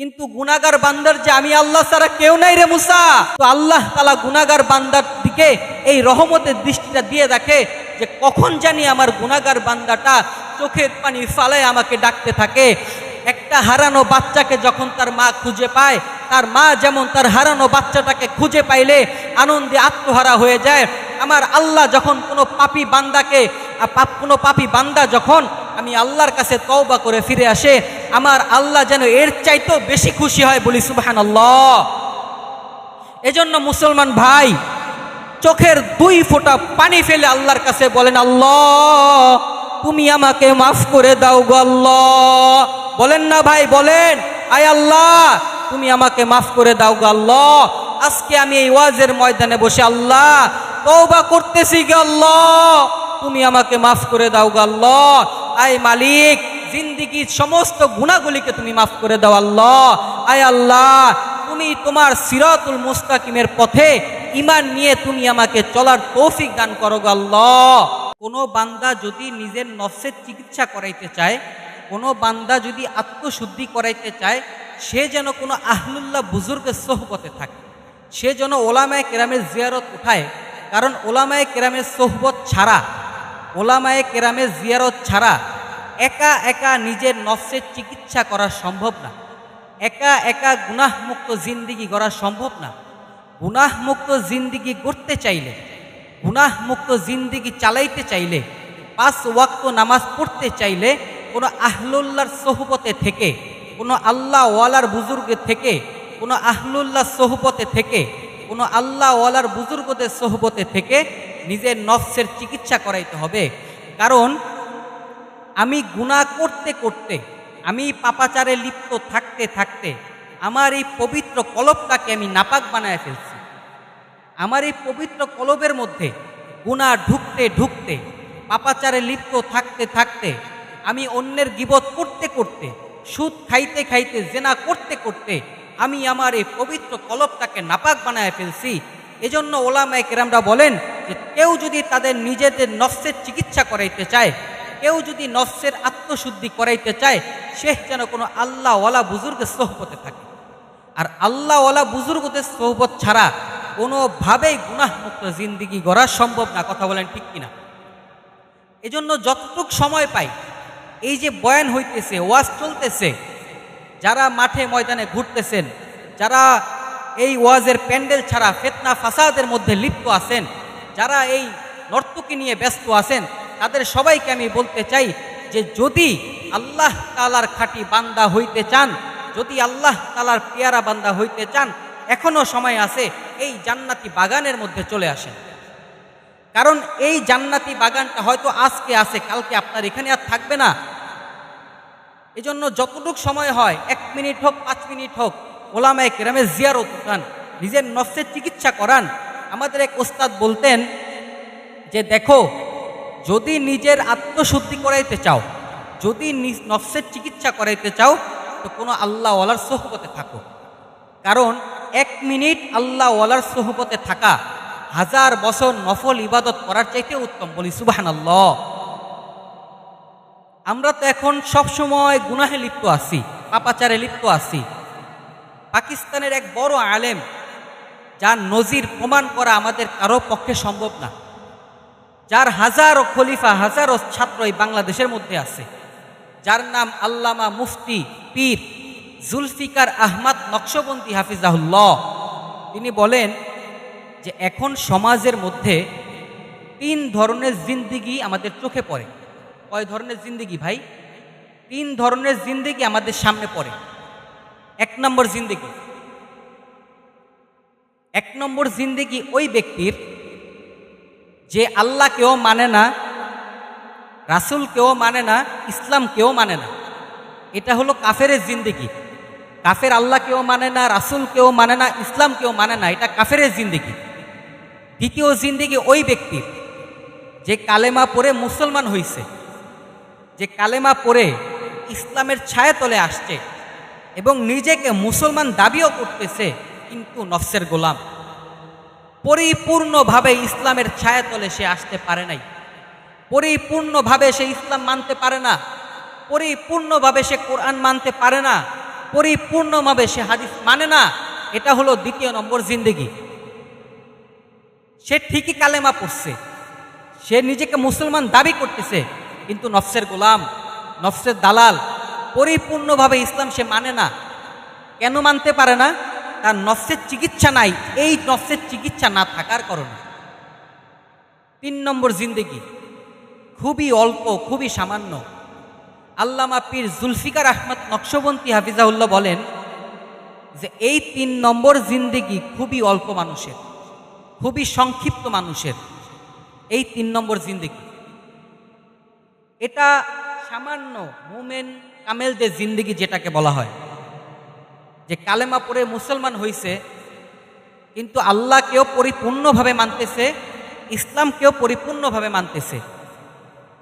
কিন্তু গুনাগার বান্দার যে আমি আল্লাহ ছাড়া কেউ নাই রে মুসা। তো আল্লাহ তালা গুনাগার বান্দার দিকে এই রহমতের দৃষ্টিটা দিয়ে দেখে যে কখন জানি আমার গুনাগার বান্দাটা চোখের পানি ফালায় আমাকে ডাকতে থাকে। একটা হারানো বাচ্চাকে যখন তার মা খুঁজে পায়, তার মা যেমন তার হারানো বাচ্চাটাকে খুঁজে পাইলে আনন্দে আত্মহারা হয়ে যায়। আমার আল্লাহ যখন কোনো পাপি বান্দাকে পাপ কোনো পাপি বান্দা যখন আমি আল্লাহর কাছে তওবা করে ফিরে আসে, আমার আল্লাহ যেন এর চাইতেও বেশি খুশি হয় বলি সুবাহান আল্লাহ এজন্য মুসলমান ভাই, চোখের দুই ফোঁটা পানি ফেলে আল্লাহর কাছে বলেন, আল্লাহ, তুমি আমাকে মাফ করে দাও গো আল্লাহ। বলেন না ভাই, বলেন, আয় আল্লাহ, তুমি আমাকে মাফ করে দাও গো আল্লাহ। আজকে আমি এই ওয়াজের ময়দানে বসে, আল্লাহ তওবা করতেছি আল্লাহ। তুমি আমাকে মাফ করে দাও আল্লাহ। আয় মালিক, জিন্দিগির সমস্ত গুণাগুলিকে তুমি মাফ করে দাও আল্লাহ। আয় আল্লাহ, তুমি তোমার সিরাতুল মুস্তাকিমের পথে ইমান নিয়ে তুমি আমাকে চলার তৌফিক দান করো আল্লাহ। কোনো বান্দা যদি নিজের নফসের চিকিৎসা করাইতে চায়, কোনো বান্দা যদি আত্মশুদ্ধি করাইতে চায়, সে যেন কোনো আহলুল্লাহ বুজুর্গের সোহবতে থাকে। সে যেন ওলামায় কেরামের জিয়ারত উঠায় কারণ ওলামায় কেরামের সোহবত ছাড়া, ওলামায়ে কেরামের জিয়ারত ছাড়া একা একা নিজের নফসের চিকিৎসা করা সম্ভব না। একা একা গুনাহমুক্ত জিন্দিগি গড়া সম্ভব না। গুনাহমুক্ত জিন্দিগি করতে চাইলে, গুনাহমুক্ত জিন্দিগি চালাইতে চাইলে, পাঁচ ওয়াক্ত নামাজ পড়তে চাইলে কোনো আহলুল্লাহর সোহবতে থেকে, কোনো আল্লাহ ওয়ালার বুজুর্গের থেকে, কোনো আহলুল্লাহ সোহবতে থেকে কোনো আল্লাহ ওয়ালার বুজুর্গদের সোহবতে থেকে নিজের নফসের চিকিৎসা করাইতে হবে। কারণ আমি গুনাহ করতে করতে, আমি পাপাচারে লিপ্ত থাকতে থাকতে, আমার এই পবিত্র কলবটাকে আমি নাপাক বানায় ফেলছি। আমার এই পবিত্র কলবের মধ্যে গুণা ঢুকতে ঢুকতে, পাপাচারে লিপ্ত থাকতে থাকতে, আমি অন্যের গিবত করতে করতে, সুদ খাইতে খাইতে, জেনা করতে করতে আমি আমার এই পবিত্র কলবটাকে নাপাক বানায় ফেলছি। এজন্য ওলামায় কেরামরা বলেন যে কেউ যদি তাদের নিজেদের নফসের চিকিৎসা করাইতে চায়, কেউ যদি নফসের আত্মশুদ্ধি করাইতে চায়, সে যেন কোনো আল্লাহওয়ালা বুজুর্গের সোহবতে থাকে। আর আল্লাহওয়ালা বুজুর্গদের সোহবত ছাড়া কোনোভাবেই গুনাহমুক্ত জিন্দিগি গড়া সম্ভব না, কথা বলেন ঠিক কিনা? এজন্য যতটুক সময় পাই, এই যে বয়ান হইতেছে, ওয়াজ চলতেছে যারা মাঠে ময়দানে ঘুরতেছেন, যারা এই ওয়াজের প্যান্ডেল ছাড়া ফেতনা ফাসাদের মধ্যে লিপ্ত আছেন, যারা এই নর্তকী নিয়ে ব্যস্ত আছেন, তাদের সবাইকে আমি বলতে চাই যে যদি আল্লাহ তালার খাঁটি বান্দা হইতে চান, যদি আল্লাহ তালার পেয়ারা বান্দা হইতে চান এখনও সময় আছে এই জান্নাতি বাগানের মধ্যে চলে আসেন। কারণ এই জান্নাতি বাগানটা হয়তো আজকে আছে, কালকে আপনার এখানে আর থাকবে না। এজন্য যতটুক সময় হয়, এক মিনিট হোক, পাঁচ মিনিট হোক, ওলামায় কেরামে জিয়ারত উঠান নিজের নফসের চিকিৎসা করান। আমাদের এক ওস্তাদ বলতেন যে, দেখো, যদি নিজের আত্মশুদ্ধি করাইতে চাও, যদি নফসের চিকিৎসা করাইতে চাও, তো কোনো আল্লাহ ওয়ালার সোহবতে থাকো। কারণ এক মিনিট আল্লাহ ওয়ালার সোহবতে থাকা হাজার বছর নফল ইবাদত করার চাইতে উত্তম বলি সুবাহান আল্লাহ আমরা তো এখন সব সময় গুনাহে লিপ্ত আছি, পাপাচারে লিপ্ত আছি। পাকিস্তানের এক বড় আলেম, যার নজির প্রমাণ করা আমাদের কারও পক্ষে সম্ভব না। যার হাজারো খলিফা, হাজারো ছাত্র এই বাংলাদেশের মধ্যে আছে। যার নাম আল্লামা মুফতি পীর জুলফিকার আহমদ নকশবন্দি হাফিজাহুল্লাহ। তিনি বলেন যে এখন সমাজের মধ্যে তিন ধরনের জিন্দিগি আমাদের চোখে পড়ে। কয় ধরনের জিন্দিগি ভাই? তিন ধরনের জিন্দিগি আমাদের সামনে পড়ে। এক নম্বর জিন্দিগি। এক নম্বর জিন্দিগি ওই ব্যক্তির যে আল্লাহকেও মানে না, রাসুলকেও মানে না, ইসলামকেও মানে না। এটা হলো কাফের জিন্দিগি। কাফের আল্লাহকেও মানে না, রাসুলকেও মানে না, ইসলামকেও মানে না, এটা কাফের জিন্দিগি। দ্বিতীয় জিন্দিগি ওই ব্যক্তির যে কালেমা পড়ে মুসলমান হইছে। যে কালেমা পড়ে ইসলামের ছায়া তলে আসছে এবং নিজেকে মুসলমান দাবিও করতেছে কিন্তু নফসের গোলাম। পরিপূর্ণভাবে ইসলামের ছায়া তলে সে আসতে পারে নাই। পরিপূর্ণভাবে সে ইসলাম মানতে পারে না। পরিপূর্ণভাবে সে কোরআন মানতে পারে না। পরিপূর্ণভাবে সে হাদিস মানে না। এটা হলো দ্বিতীয় নম্বর জিন্দেগি। সে ঠিকই কালেমা পড়ছে। সে নিজেকে মুসলমান দাবি করতেছে। কিন্তু নফসের গোলাম, নফসের দালাল, পরিপূর্ণভাবে ইসলাম সে মানে না। কেন মানতে পারে না? তার নফসের চিকিৎসা নাই, এই নফসের চিকিৎসা না থাকার কারণে। তিন নম্বর জিন্দেগি, খুবই অল্প, খুবই সামান্য। আল্লামা পীর জুলফিকার আহমদ নকশবন্তী হাফিজাউল্লাহ বলেন যে, এই তিন নম্বর জিন্দেগি খুবই অল্প মানুষের, খুবই সংক্ষিপ্ত মানুষের, এই তিন নম্বর জিন্দেগি। এটা সামান্য মুমেন কামেলদের জিন্দেগি যেটাকে বলা হয়। যে কালেমা পড়ে মুসলমান হইছে, কিন্তু আল্লাহকেও পরিপূর্ণভাবে মানতেছে, ইসলামকেও পরিপূর্ণভাবে মানতেছে।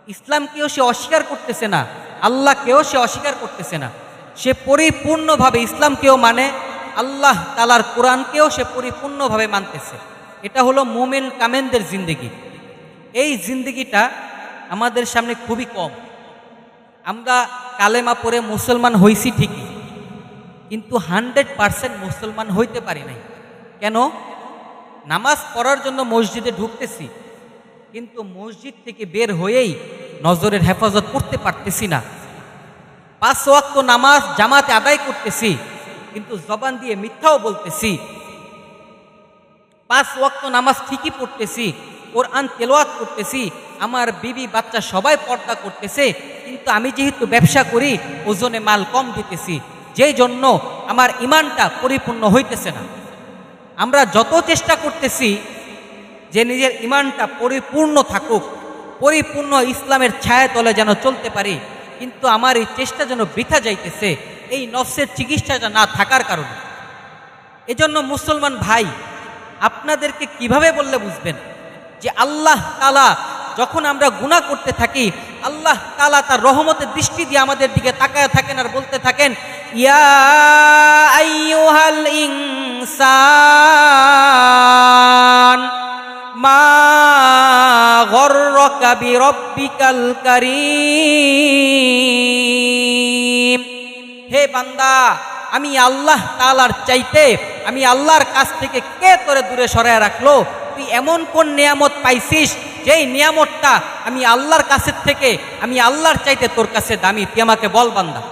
ইসলামকেও সে অস্বীকার করতেছে না, আল্লাহকেও সে অস্বীকার করতেছে না। সে পরিপূর্ণভাবে ইসলামকেও মানে আল্লাহ তালার কোরআনকেও সে পরিপূর্ণভাবে মানতেছে। এটা হলো মোমেন কামেনদের জিন্দগি। এই জিন্দগিটা আমাদের সামনে খুবই কম। আমরা কালেমা পরে মুসলমান হইছি ঠিকই, কিন্তু হান্ড্রেড পারসেন্ট মুসলমান হইতে পারি নাই। কেন? নামাজ পড়ার জন্য মসজিদে ঢুকতেছি, কিন্তু মসজিদ থেকে বের হয়েই নজরের হেফাজত করতে পারতেছি না। পাঁচ ওয়াক্ত নামাজ জামাতে আদায় করতেছি, কিন্তু জবান দিয়ে মিথ্যাও বলতেছি। পাঁচ ওয়াক্ত নামাজ ঠিকই পড়তেছি কোরআন তেলোয়াত করতেছি, আমার বিবি বাচ্চা সবাই পর্দা করতেছে, কিন্তু আমি যেহেতু ব্যবসা করি, ওজনে মাল কম দিতেছি, যেই জন্য আমার ইমানটা পরিপূর্ণ হইতেছে না। আমরা যত চেষ্টা করতেছি যে নিজের ইমানটা পরিপূর্ণ থাকুক, পরিপূর্ণ ইসলামের ছায়া তলে যেন চলতে পারি, কিন্তু আমার এই চেষ্টা যেন বৃথা যাইতেছে, এই নফসের চিকিৎসাটা না থাকার কারণে। এজন্য মুসলমান ভাই, আপনাদেরকে কীভাবে বললে বুঝবেন? যে আল্লাহ তালা যখন আমরা গুণা করতে থাকি, আল্লাহ তালা তার রহমতের দৃষ্টি দিয়ে আমাদের দিকে তাকায় থাকেন আর বলতে থাকেন, ইয়া আইয়ুহাল ইনসান, মা হে বান্দা, আমি আল্লাহ তালার চাইতে, আমি আল্লাহর কাছ থেকে কে তোরে দূরে সরায় রাখল? তুই এমন কোন নিয়ামত পাইছিস? যেই নিয়ামতটা আমি আল্লাহর কাছের থেকে, আমি আল্লাহর চাইতে তোর কাছে দামি। তুই আমাকে বল বান্দা।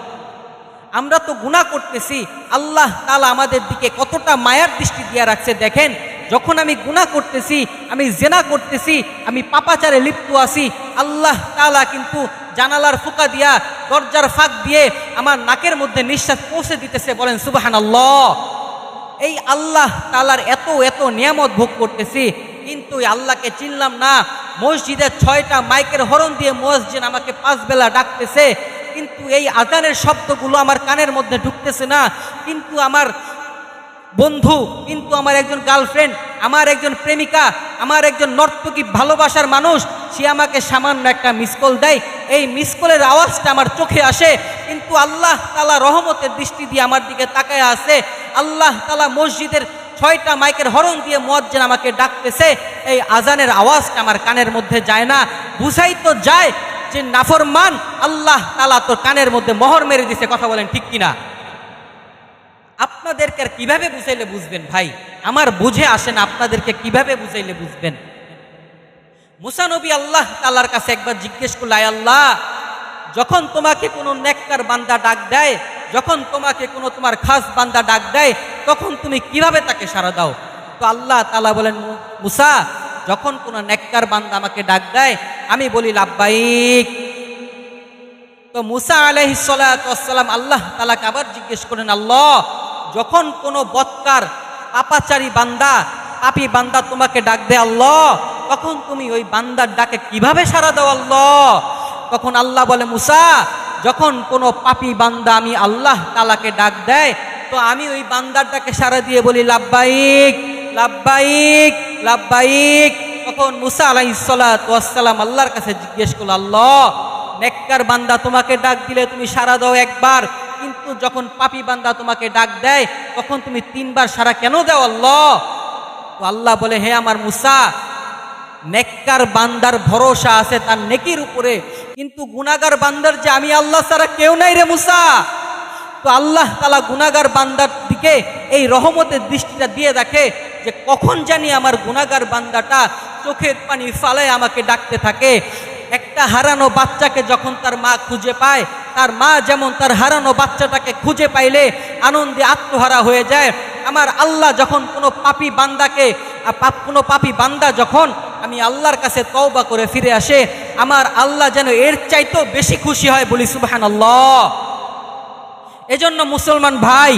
আমরা তো গুণা করতেছি। আল্লাহ তালা আমাদের দিকে কতটা মায়ার দৃষ্টি দিয়ে রাখছে। দেখেন, যখন আমি গুণা করতেছি, আমি জেনা করতেছি, আমি পাপাচারে লিপ্ত আছি, আল্লাহ তালা কিন্তু জানালার ফুকা দিয়া, দরজার ফাঁক দিয়ে আমার নাকের মধ্যে নিঃশ্বাস পৌঁছে দিতেছে। বলেন সুবাহান আল্লাহ এই আল্লাহ তালার এত এত নিয়ামত ভোগ করতেছি, কিন্তু আল্লাহকে চিনলাম না। মসজিদের ছয়টা মাইকের হরণ দিয়ে মসজিদ আমাকে পাঁচ বেলা ডাকতেছে, কিন্তু এই আজানের শব্দগুলো আমার কানের মধ্যে ঢুকতেছে না। কিন্তু আমার বন্ধু, কিন্তু আমার একজন গার্লফ্রেন্ড, আমার একজন প্রেমিকা, আমার একজন নর্তকী ভালোবাসার মানুষ, সে আমাকে সামান্য একটা মিসকল দেয়। এই মিসকলের আওয়াজটা আমার চোখে আসে, কিন্তু আল্লাহ তালা রহমতের দৃষ্টি দিয়ে আমার দিকে তাকায় আসে আল্লাহ তালা মসজিদের ছয়টা মাইকের হরণ দিয়ে মজ্জেন আমাকে ডাকতেছে, এই আজানের আওয়াজটা আমার কানের মধ্যে যায় না। বুঝাই তো যায় যে নাফরমান, আল্লাহ তালা তোর কানের মধ্যে মোহর মেরে দিছে, কথা বলেন ঠিক কিনা? আপনাদেরকে আর কীভাবে বুঝাইলে বুঝবেন ভাই? আমার বুঝে আসে না, আপনাদেরকে কীভাবে বুঝাইলে বুঝবেন? মুসানবী আল্লাহ তালার কাছে একবার জিজ্ঞেস করল আল্লাহ, যখন তোমাকে কোনো নেককার বান্দা ডাক দেয় যখন তোমাকে কোনো তোমার খাস বান্দা ডাক দেয়, তখন তুমি কীভাবে তাকে সাড়া দাও? তো আল্লাহ তালা বলেন "মু- মুসা, যখন কোনো নেককার বান্দা আমাকে ডাক দেয়, আমি বলি লাভবাইক তো মুসা আলহিসাল্লাম আল্লাহ তালাকে আবার জিজ্ঞেস করেন, আল্লাহ, যখন কোনো বৎকার আপাচারী বান্দা, পাপি বান্দা তোমাকে ডাক দেয়, আল্লাহ, তখন তুমি ওই বান্দার ডাকে কীভাবে সাড়া দাও, আল্লাহ? তখন আল্লাহ বলে, মুসা যখন কোনো পাপি বান্দা আমি আল্লাহ তালাকে ডাক দেয়, তো আমি ওই বান্দার ডাকে সাড়া দিয়ে বলি লাভবাইক লাভবাইক লাভবাইক তখন মুসা আলাইসালাম আল্লাহর কাছে জিজ্ঞেস করল, আল্লাহ, নেককার বান্দা তোমাকে ডাক দিলে তুমি সারা দাও একবার, কিন্তু যখন পাপি বান্দা তোমাকে ডাক দেয়, তখন তুমি তিনবার সারা কেন দাও আল্লাহ? তো আল্লাহ বলে, হে আমার মুসা নেককার বান্দার ভরসা আছে তার নেকির উপরে। কিন্তু গুনাগার বান্দার যে আমি আল্লাহ ছাড়া কেউ নাই রে মুসা। তো আল্লাহ তালা গুনাগার বান্দার দিকে এই রহমতের দৃষ্টিটা দিয়ে দেখে যে কখন জানি আমার গুনাগার বান্দাটা চোখের পানি ফালায় আমাকে ডাকতে থাকে। একটা হারানো বাচ্চাকে যখন তার মা খুঁজে পায়, তার মা যেমন তার হারানো বাচ্চাটাকে খুঁজে পাইলে আনন্দে আত্মহারা হয়ে যায়। আমার আল্লাহ যখন কোনো পাপি বান্দাকে কোনো পাপি বান্দা যখন আমি আল্লাহর কাছে তওবা করে ফিরে আসে, আমার আল্লাহ যেন এর চাইতেও বেশি খুশি হয় বলি সুবাহান আল্লাহ এজন্য মুসলমান ভাই,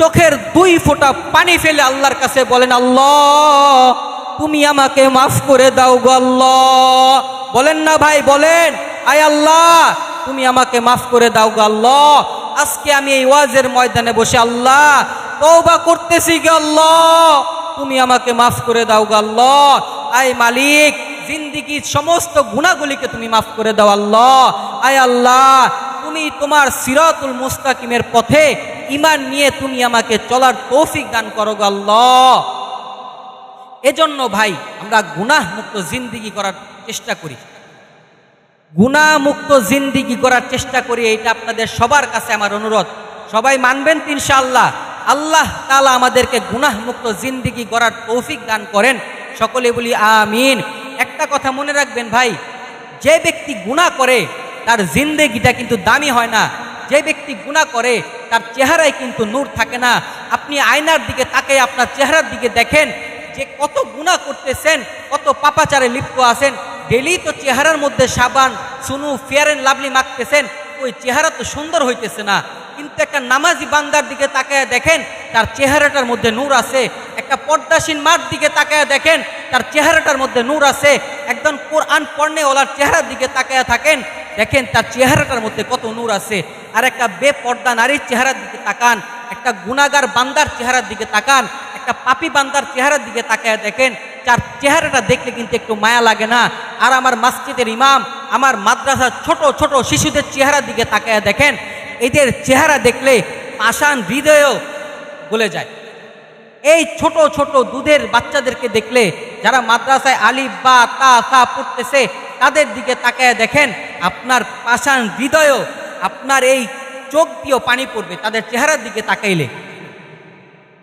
চোখের দুই ফোঁটা পানি ফেলে আল্লাহর কাছে বলেন, আল্লাহ, তুমি আমাকে মাফ করে দাও গো আল্লাহ। বলেন না ভাই, বলেন, আয় আল্লাহ, তুমি আমাকে মাফ করে দাও গো আল্লাহ। আজকে আমি এই ওয়াজের ময়দানে বসে, আল্লাহ, তওবা করতেছি গো আল্লাহ। তুমি আমাকে মাফ করে দাও গো আল্লাহ। আয় মালিক, জিন্দিগির সমস্ত গুণাগুলিকে তুমি মাফ করে দাও আল্লাহ। আয় আল্লাহ, তুমি তোমার সিরাতুল মুস্তাকিমের পথে ইমান নিয়ে তুমি আমাকে চলার তৌফিক দান করো গো আল্লাহ। এজন্য ভাই, আমরা গুনাহ মুক্ত জিন্দিগি করার চেষ্টা করি। গুনাহ মুক্ত জিন্দিগি করার চেষ্টা করি এটা আপনাদের সবার কাছে আমার অনুরোধ। সবাই মানবেন তো ইনশাআল্লাহ? আল্লাহ তালা আমাদেরকে গুনাহ মুক্ত জিন্দিগি গড়ার তৌফিক দান করেন। সকলে বলি আমিন। একটা কথা মনে রাখবেন ভাই, যে ব্যক্তি গুনাহ করে, তার জিন্দেগিটা কিন্তু দামি হয় না। যে ব্যক্তি গুনাহ করে, তার চেহারায় কিন্তু নূর থাকে না। আপনি আয়নার দিকে তাকে আপনার চেহারার দিকে দেখেন যে কত গুণা করতেছেন, কত পাপাচারে লিপ্ত আছেন। ডেলি তো চেহারার মধ্যে সাবান সুনু ফেয়ার অ্যান্ড লাভলি মাখতেছেন, ওই চেহারা তো সুন্দর হইতেছে না। কিন্তু একটা নামাজি বান্দার দিকে তাকায় দেখেন, তার চেহারাটার মধ্যে নূর আছে। একটা পর্দাসীন মার দিকে তাকায় দেখেন, তার চেহারাটার মধ্যে নূর আছে। একজন কোরআন পড়নে ওলার চেহারার দিকে তাকায় থাকেন, দেখেন তার চেহারাটার মধ্যে কত নূর আছে। আর একটা বেপর্দা নারীর চেহারার দিকে তাকান, একটা গুণাগার বান্দার চেহারার দিকে তাকান, একটা পাপি বান্দার চেহারার দিকে তাকায় দেখেন। তার চেহারাটা দেখলে কিন্তু একটু মায়া লাগে না। আর আমার মসজিদের ইমাম, আমার মাদ্রাসার ছোট ছোট শিশুদের চেহারার দিকে তাকায় দেখেন এদের চেহারা দেখলে পাষাণ হৃদয়ও বলে যায়। এই ছোট ছোট দুধের বাচ্চাদেরকে দেখলে যারা মাদ্রাসায় আলিফ, বা, তা তা পড়তেছে, তাদের দিকে তাকায় দেখেন, আপনার পাষাণ হৃদয়ও, আপনার এই চোখ দিয়েও পানি পড়বে, তাদের চেহারার দিকে তাকাইলে।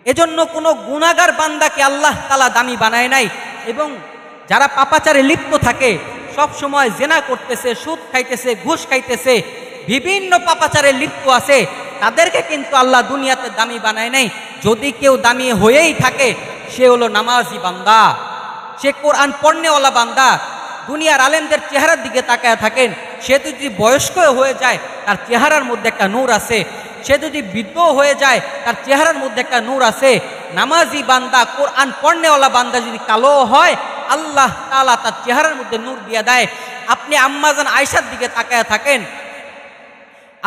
এজন্য কোনো গুণাগার বান্দাকে আল্লাহ তালা দামি বানায় নাই, এবং যারা পাপাচারে লিপ্ত থাকে সব সময় জেনা করতেছে, সুদ খাইতেছে, ঘুষ খাইতেছে বিভিন্ন পাপাচারে লিপ্ত আছে, তাদেরকে কিন্তু আল্লাহ দুনিয়াতে দামি বানায় নাই। যদি কেউ দামি হয়েই থাকে, সে হলো নামাজি বান্দা। সে কোরআন পণ্যওয়ালা বান্দা। দুনিয়ার আলেমদের চেহারার দিকে তাকায় থাকেন। সে যদি বয়স্ক হয়ে যায়, তার চেহারার মধ্যে একটা নূর আছে। সে যদি বৃদ্ধ হয়ে যায়, তার চেহারার মধ্যে একটা নূর আছে। নামাজি বান্দা, কোরআন পণ্যওয়ালা বান্দা যদি কালো হয়, আল্লাহ তালা তার চেহারার মধ্যে নূর দিয়ে দেয়। আপনি আম্মাজান আয়সার দিকে তাকায় থাকেন।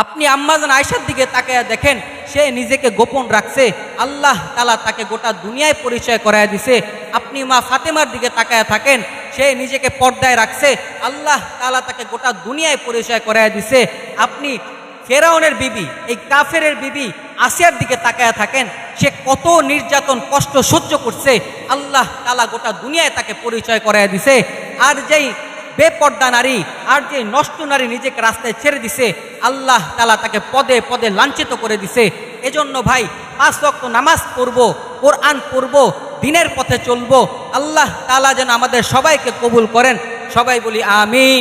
আপনি আম্মাজান আয়সার দিকে তাকায় দেখেন, সে নিজেকে গোপন রাখছে। আল্লাহ তালা তাকে গোটা দুনিয়ায় পরিচয় করায় দিছে। আপনি মা ফাতেমার দিকে তাকায় থাকেন, সে নিজেকে পর্দায় রাখছে। আল্লাহ তালা তাকে গোটা দুনিয়ায় পরিচয় করায় দিছে। আপনি ফেরাউনের বিবি, এই কাফেরের বিবি আসিয়ার দিকে তাকায় থাকেন, সে কত নির্যাতন, কষ্ট সহ্য করছে। আল্লাহ তালা গোটা দুনিয়ায় তাকে পরিচয় করায় দিছে। আর যেই বেপর্দা নারী আর যে নষ্ট নারী নিজেকে রাস্তায় ছেড়ে দিছে, আল্লাহ তালা তাকে পদে পদে লাঞ্ছিত করে দিছে। এজন্য ভাই, পাঁচ রক্ত নামাজ পড়ব, কোরআন পড়ব, দিনের পথে চলব। আল্লাহ তালা যেন আমাদের সবাইকে কবুল করেন। সবাই বলি, আমিন।